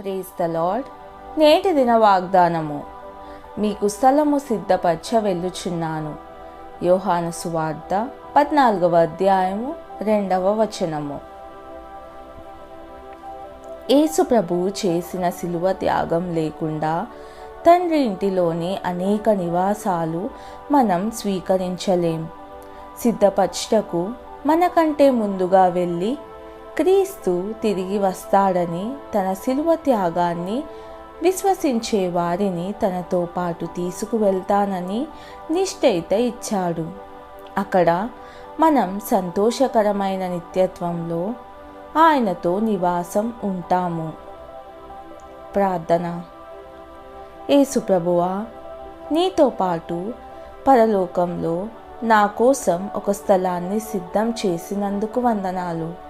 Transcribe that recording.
Praise the lord. నేటి దిన వాగ్దానము. మీకు స్థలము సిద్ధపరచ వెళ్ళుచున్నాను. యోహాను సువార్త పద్నాలుగవ అధ్యాయము రెండవ వచనము. యేసు ప్రభువు చేసిన శిలువ త్యాగం లేకుండా తండ్రి ఇంటిలోని అనేక నివాసాలు మనం స్వీకరించలేం. సిద్ధపరచుటకు మనకంటే ముందుగా వెళ్ళి క్రీస్తు తిరిగి వస్తాడని తన శిలువ త్యాగాన్ని విశ్వసించే వారిని తనతో పాటు తీసుకువెళ్తానని నిశ్చయిత ఇచ్చాడు. అక్కడ మనం సంతోషకరమైన నిత్యత్వంలో ఆయనతో నివాసం ఉంటాము. ప్రార్థన. ఏసుప్రభువా నీతో పాటు పరలోకంలో నా కోసం ఒక స్థలాన్ని సిద్ధం చేసినందుకు వందనాలు.